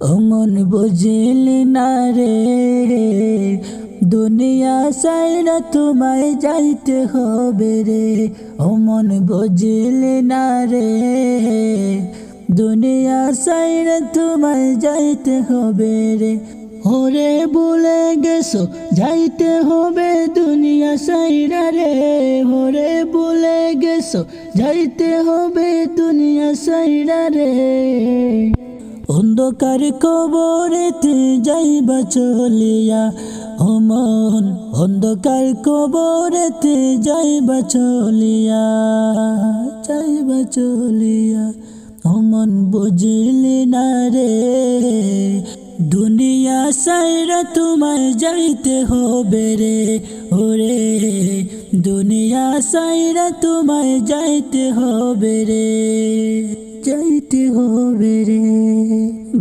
অমন বুঝিলি না রে। দুনিয়া সাইরা তোমায় যাইতে হবে রে। অমন বুঝিলি না রে। দুনিয়া সাইরা তোমায় যাইতে হবে রে। ওরে বলে গেছো, যাইতে হবে দুনিয়া সাইরা রে। ওরে বলে গেছো, যাইতে হবে দুনিয়া সাইরা রে। অন্ধকার কবরেতে যাইবা চলিয়া, অমন অন্ধকার কবরেতে যাইবা চলিয়া যাইবা চলিয়া, অমন বুঝিলি না রে দুনিয়া সাইরা তোমায় যাইতে হবে রে ওরে দুনিয়া সাইরা তোমায় যাইতে হবে রে, যাইতে হবে রে।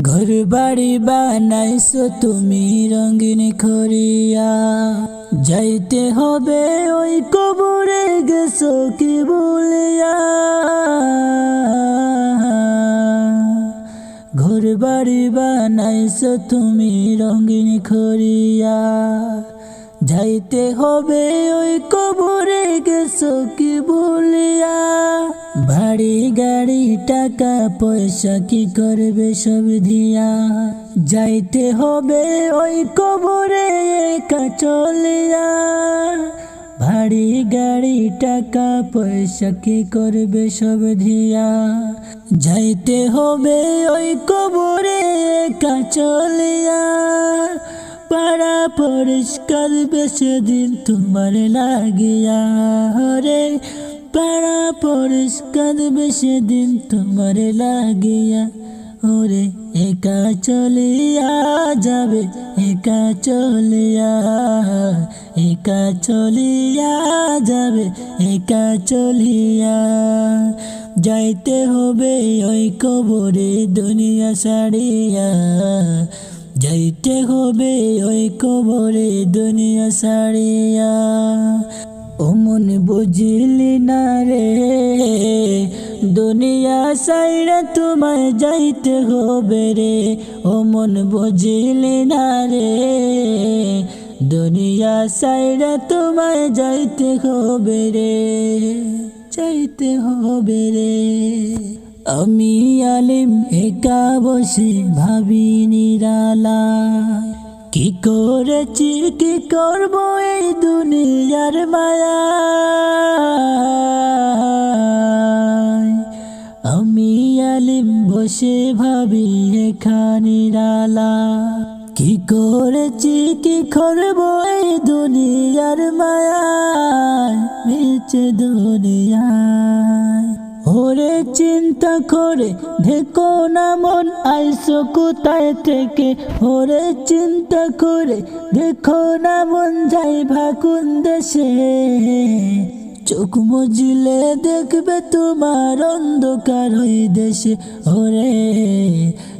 ঘর বাড়ি বানাইছো তুমি রঙিন খরিয়া যাইতে হবে ওই কবরে গেছো কি বলিয়া। বাড়ি বানাইছো তুমি রঙিন খরিয়া যাইতে হবে ওই কবরে গেছো কি বলিয়া। বাড়ি গাড়ি টাকা পয়সা কি করবে সব দিয়া। যাইতে হবে ওই কবরে একা চলিয়া। বাড়ি গাড়ি, টাকা, পয়সা কি করবে সব ধিয়া? যাইতে হবে ওই কবরে, একা চলিয়া। পাড়া পরিষ্কার বেশি দিন তোমার লাগিয়া। রে পাড়া পরিষ্কার বেশি দিন তোমার লাগিয়া। ওরে, একা চলিয়া যাবে, একা চলিয়া একা চলিয়া যাবে, একা চলিয়া। যাইতে হবে ওই কবরে দুনিয়া সারিয়া যাইতে হবে ওই কবরে দুনিয়া সারিয়া অমন বুঝিলি না রে, দুনিয়া সাইরা তোমায় যাইতে হবে রে অমন বুঝিলি না রে। দুনিয়া সাইরা তোমায় যাইতে হবে রে, যাইতে হবে রে। আমি আলিম, একা বসে ভাবি নিরালা কি করেছি, কি করব এই দুনিয়ার মায়া? বসে ভাবি এখানে রালা। কি করেছি, কি করব এই দুনিয়ার মায়া বেঁচে দুনিয়ায়। ওরে চিন্তা করে দেখো না মন, আইসো কোথায় থেকে? ওরে চিন্তা করে দেখো না মন, যাই ভাকুন দেশে। চোখ মজিলে দেখবে তোমার অন্ধকার হই দেশে। ওরে,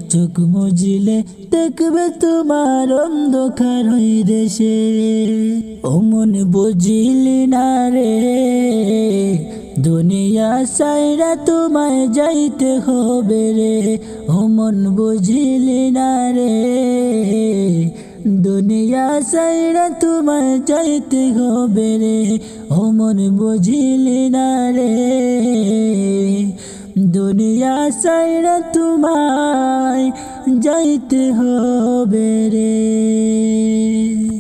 চোখ মজিলে দেখবে তোমার অন্ধকার হই দেশে। অমন বুঝিলি না রে, দুনিয়া সাইরা তোমায় যাইতে হবে রে। অমন বুঝিলি না রে দুনিয়া সাইরা তোমার যাইতে হবে রে অমন বুঝিলি না রে। দুনিয়া সাইরা তোমায় যাইতে হবে রে।